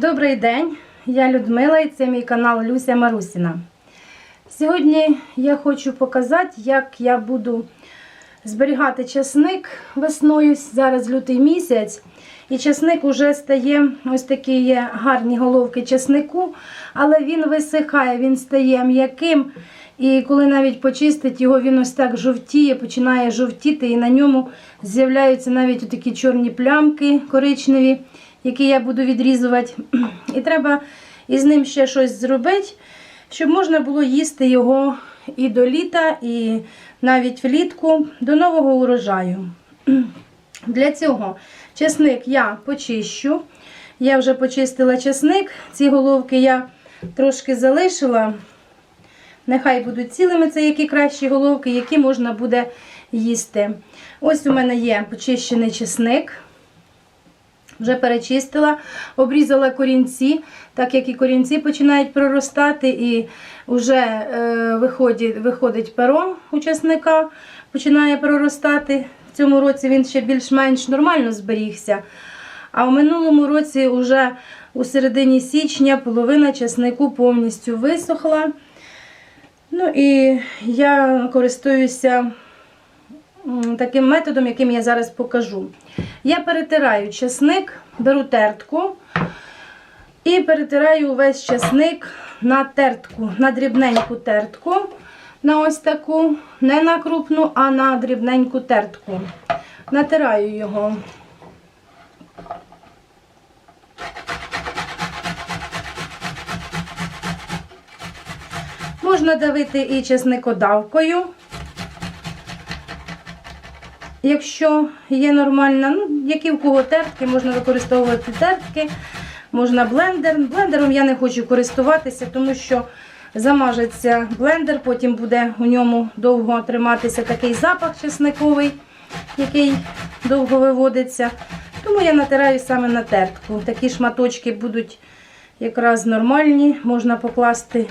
Добрий день, я Людмила і це мій канал Люся Марусіна. Сьогодні я хочу показати, як я буду зберігати часник весною. Зараз лютий місяць. І часник вже стає, ось такі є гарні головки часнику, але він висихає, він стає м'яким. І коли навіть почистить його, він ось так жовтіє, починає жовтіти, і на ньому з'являються навіть такі чорні плямки коричневі, які я буду відрізувати. І треба із ним ще щось зробити, щоб можна було їсти його і до літа, і навіть влітку до нового урожаю. Для цього чесник я почищу. Я вже почистила чесник. Ці головки я трошки залишила. Нехай будуть цілими, це які кращі головки, які можна буде їсти. Ось у мене є почищений чесник. Вже перечистила, обрізала корінці, так як і корінці починають проростати, і вже е, виходить, виходить перо у чесника, починає проростати. В цьому році він ще більш-менш нормально зберігся. А в минулому році, вже у середині січня, половина чеснику повністю висохла. Ну і я користуюся таким методом, яким я зараз покажу. Я перетираю чесник, беру тертку і перетираю увесь чесник на тертку, на дрібненьку тертку, на ось таку, не на крупну, а на дрібненьку тертку. Натираю його. Можна давити і чесникодавкою. Якщо є нормальна, ну, які в кого тертки, можна використовувати тертки, можна блендер. Блендером я не хочу користуватися, тому що замажеться блендер, потім буде у ньому довго триматися такий запах чесниковий, який довго виводиться. Тому я натираю саме на тертку. Такі шматочки будуть якраз нормальні, можна покласти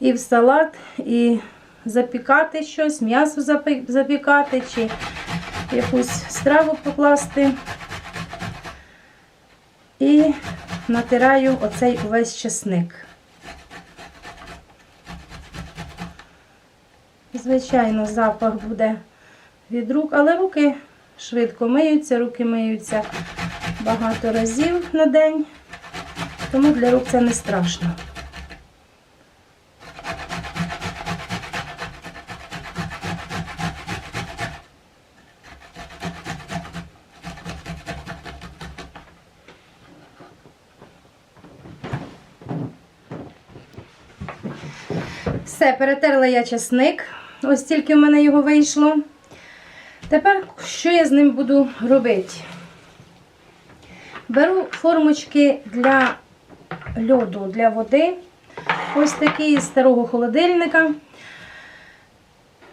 і в салат, і запікати щось, м'ясо запікати, чи якусь страву покласти. І натираю оцей увесь чесник. Звичайно, запах буде від рук, але руки швидко миються, руки миються багато разів на день, тому для рук це не страшно. Все, перетерла я часник. Ось тільки в мене його вийшло. Тепер що я з ним буду робити? Беру формочки для льоду, для води. Ось такі з старого холодильника,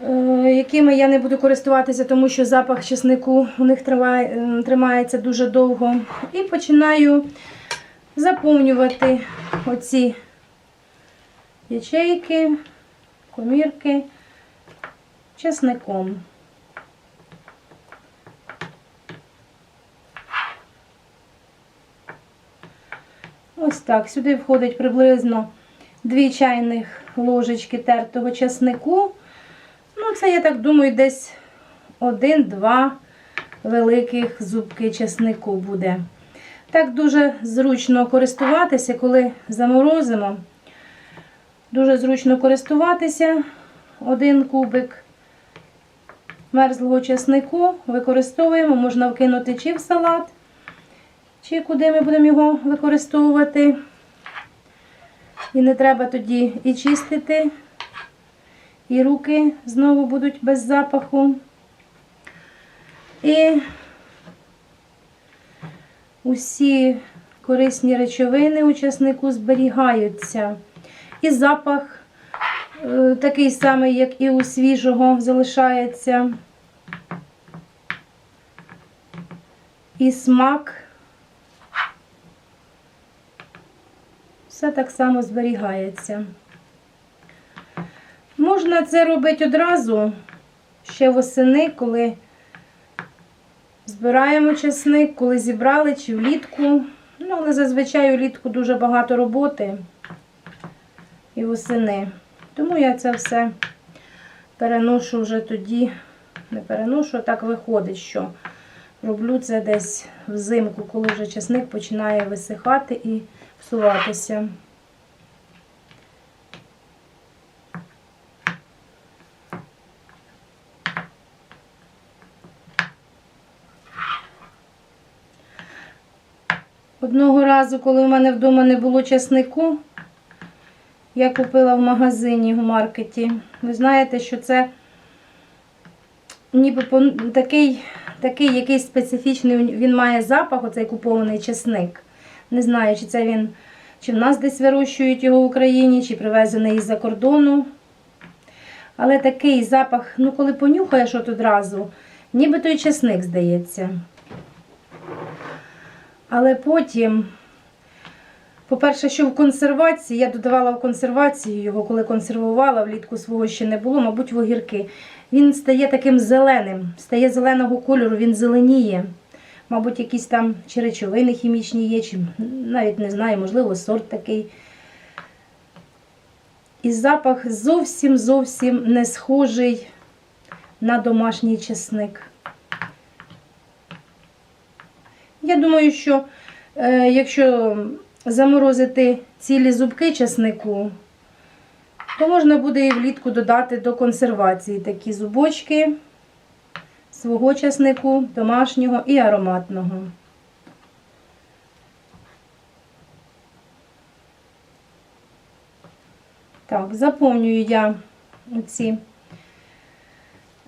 е, якими я не буду користуватися, тому що запах чеснику у них е, тримається дуже довго. І починаю заповнювати оці ячейки, комірки чесником. Ось так. Сюди входить приблизно 2 чайних ложечки тертого чеснику. Ну, це, я так думаю, десь 1-2 великих зубки чеснику буде. Так дуже зручно користуватися, коли заморозимо. Дуже зручно користуватися. Один кубик мерзлого чеснику використовуємо, можна вкинути чи в салат, чи куди ми будемо його використовувати. І не треба тоді і чистити, і руки знову будуть без запаху. І усі корисні речовини у чеснику зберігаються. І запах е, такий самий, як і у свіжого, залишається. І смак. Все так само зберігається. Можна це робити одразу, ще восени, коли збираємо чесник, коли зібрали чи влітку. Ну, але зазвичай улітку дуже багато роботи і восени. Тому я це все переношу вже тоді, не переношу, а так виходить, що роблю це десь взимку, коли вже часник починає висихати і псуватися. Одного разу, коли в мене вдома не було часнику, я купила в магазині в маркеті. Ви знаєте, що це ніби такий, такий якийсь специфічний, він має запах, оцей купований часник. Не знаю, чи це він, чи в нас десь вирощують його в Україні, чи привезений із-за кордону. Але такий запах, ну коли понюхаєш от одразу, ніби той часник здається. Але потім, по-перше, що в консервації, я додавала в консервацію його, коли консервувала, влітку свого ще не було, мабуть, в огірки. Він стає таким зеленим, стає зеленого кольору, він зеленіє. Мабуть, якісь там чи речовини хімічні є, чи навіть не знаю, можливо, сорт такий. І запах зовсім зовсім не схожий на домашній чесник. Я думаю, що е, якщо заморозити цілі зубки чеснику, то можна буде і влітку додати до консервації такі зубочки свого чеснику, домашнього і ароматного. Так, заповнюю я ці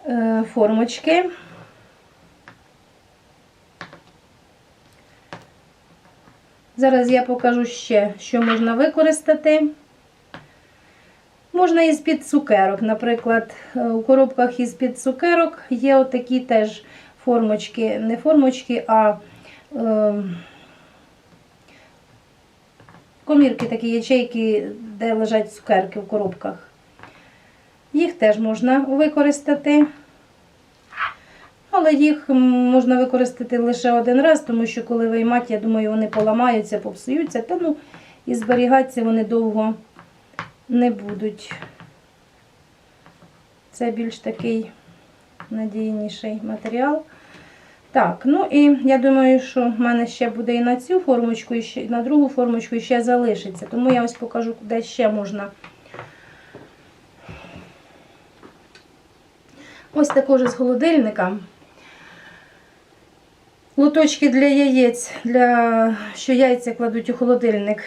е, формочки. Зараз я покажу ще, що можна використати. Можна із-під цукерок. Наприклад, е, у коробках із-під цукерок є отакі теж формочки, не формочки, а е, комірки, такі ячейки, де лежать цукерки в коробках. Їх теж можна використати. Але їх можна використати лише один раз, тому що коли виймати, я думаю, вони поламаються, попсуються, та ну і зберігатися вони довго не будуть. Це більш такий надійніший матеріал. Так, ну і я думаю, що в мене ще буде і на цю формочку, і ще на другу формочку і ще залишиться. Тому я ось покажу, де ще можна. Ось також з холодильника. Лоточки для яєць, для, що яйця кладуть у холодильник.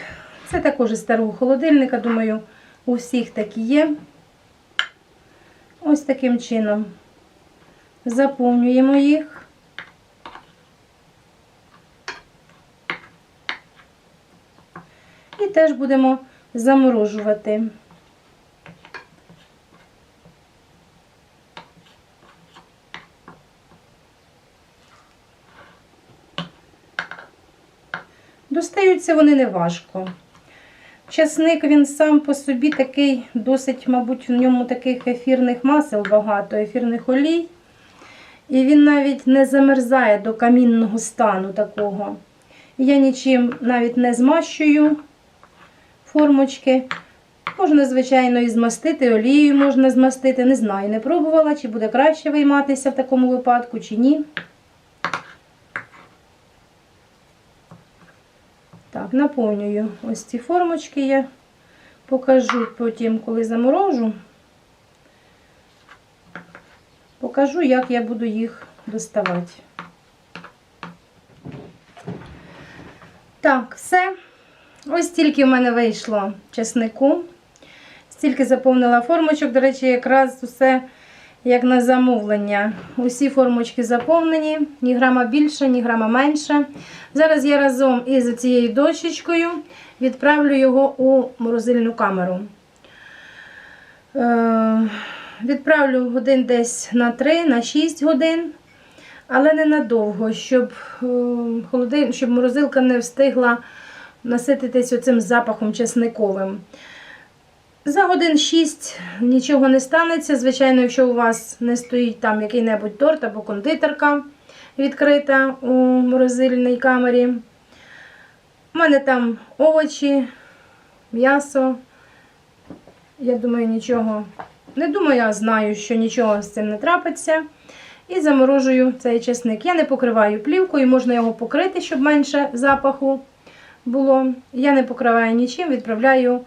Це також із старого холодильника, думаю, у всіх такі є. Ось таким чином заповнюємо їх. І теж будемо заморожувати. Достаються вони неважко. Часник він сам по собі такий, досить, мабуть, в ньому таких ефірних масел багато, ефірних олій. І він навіть не замерзає до камінного стану такого. Я нічим навіть не змащую формочки. Можна, звичайно, і змастити, олією можна змастити. Не знаю, не пробувала, чи буде краще вийматися в такому випадку, чи ні. Так, наповнюю ось ці формочки, я покажу потім, коли заморожу, покажу, як я буду їх доставати. Так, все. Ось стільки в мене вийшло чеснику. Стільки заповнила формочок. До речі, якраз усе як на замовлення. Усі формочки заповнені, ні грама більше, ні грама менше. Зараз я разом із цією дощечкою відправлю його у морозильну камеру. Е, відправлю годин десь на 3, на 6 годин, але не надовго, щоб, е, щоб морозилка не встигла насититись оцим запахом чесниковим. За годин 6 нічого не станеться. Звичайно, якщо у вас не стоїть там який-небудь торт або кондитерка відкрита у морозильній камері. У мене там овочі, м'ясо. Я думаю, нічого. Не думаю, а знаю, що нічого з цим не трапиться. І заморожую цей чесник. Я не покриваю плівкою, можна його покрити, щоб менше запаху було. Я не покриваю нічим, відправляю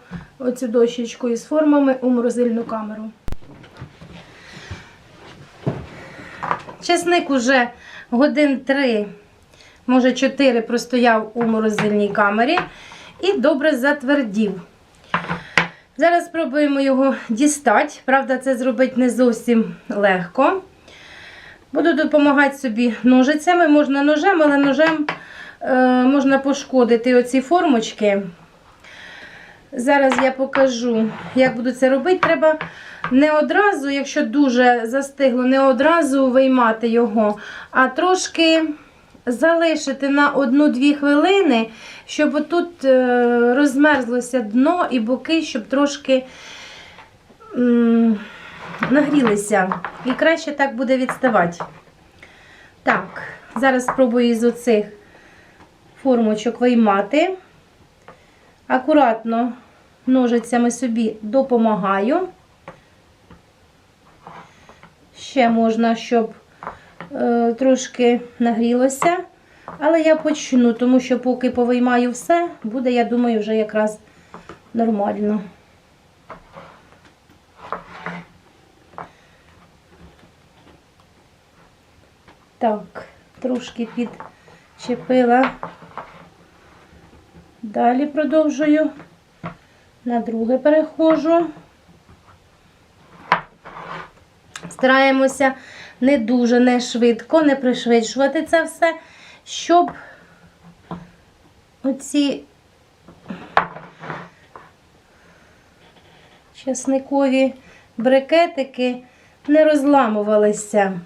оцю дощечку із формами у морозильну камеру. Чесник уже годин 3, може 4 простояв у морозильній камері і добре затвердів. Зараз спробуємо його дістати. Правда, це зробити не зовсім легко. Буду допомагати собі ножицями. Можна ножем, але ножем е, можна пошкодити оці формочки. Зараз я покажу, як буду це робити. Треба не одразу, якщо дуже застигло, не одразу виймати його, а трошки залишити на 1-2 хвилини, щоб отут е, розмерзлося дно і боки, щоб трошки нагрілися. І краще так буде відставати. Так, зараз спробую із оцих формочок виймати. Акуратно ножицями собі допомагаю. Ще можна, щоб е, трошки нагрілося. Але я почну, тому що поки повиймаю все, буде, я думаю, вже якраз нормально. Так, трошки підчепила. Далі продовжую. На друге переходжу. Стараємося не дуже, не швидко, не пришвидшувати це все, щоб оці часникові брикетики не розламувалися.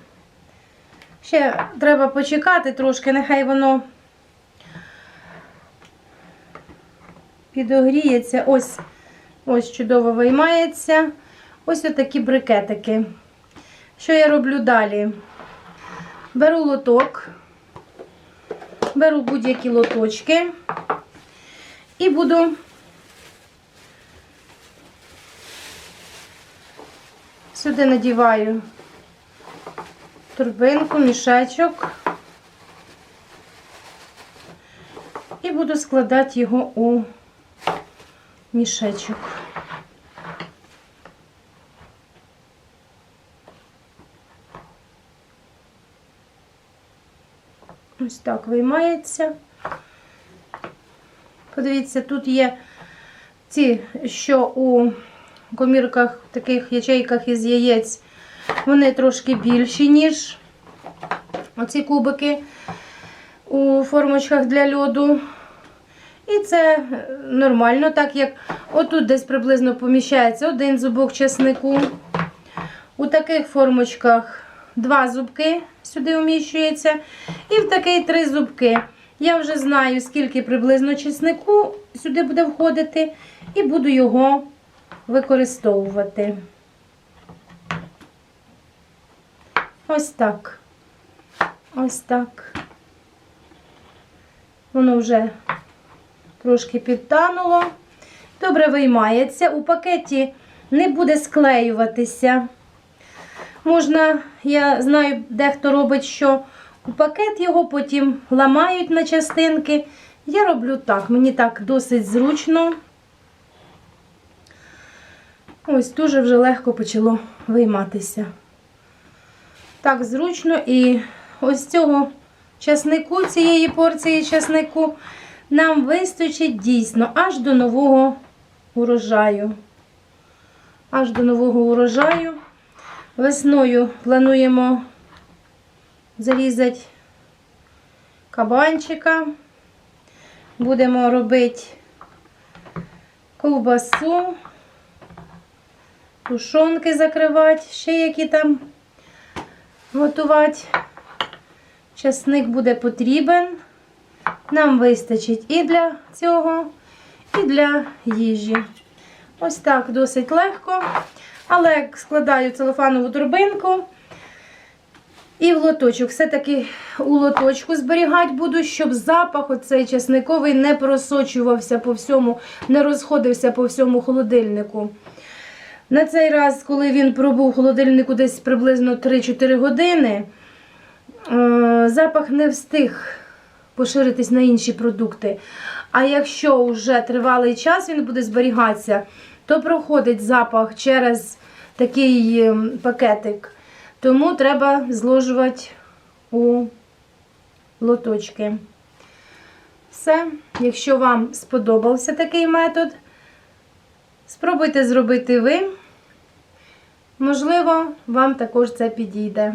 Ще треба почекати трошки, нехай воно підогріється. Ось, ось чудово виймається. Ось отакі брикетики. Що я роблю далі? Беру лоток, беру будь-які лоточки і буду сюди надіваю турбинку, мішечок і буду складати його у мішечок. Ось так виймається. Подивіться, тут є ці, що у комірках, таких ячейках із яєць, вони трошки більші, ніж оці кубики у формочках для льоду. Це нормально, так як отут десь приблизно поміщається один зубок чеснику. У таких формочках два зубки сюди вміщується. І в такий три зубки. Я вже знаю, скільки приблизно чеснику сюди буде входити, і буду його використовувати. Ось так. Ось так. Воно вже трошки підтануло. Добре виймається. У пакеті не буде склеюватися. Можна, я знаю, дехто робить, що у пакет його потім ламають на частинки. Я роблю так, мені так досить зручно. Ось дуже вже легко почало вийматися. Так, зручно і ось цього часнику, цієї порції часнику нам вистачить дійсно аж до нового урожаю. Аж до нового урожаю. Весною плануємо зарізати кабанчика. Будемо робити ковбасу, тушонки закривати, ще які там готувати. Часник буде потрібен. Нам вистачить і для цього, і для їжі. Ось так досить легко. Але складаю целофанову торбинку, І в лоточок. Все-таки у лоточку зберігати буду, щоб запах оцей чесниковий не просочувався по всьому, не розходився по всьому холодильнику. На цей раз, коли він пробув в холодильнику десь приблизно 3-4 години, е, запах не встиг поширитись на інші продукти. А якщо вже тривалий час він буде зберігатися, то проходить запах через такий ем, пакетик. Тому треба зложувати у лоточки. Все. Якщо вам сподобався такий метод, спробуйте зробити ви. Можливо, вам також це підійде.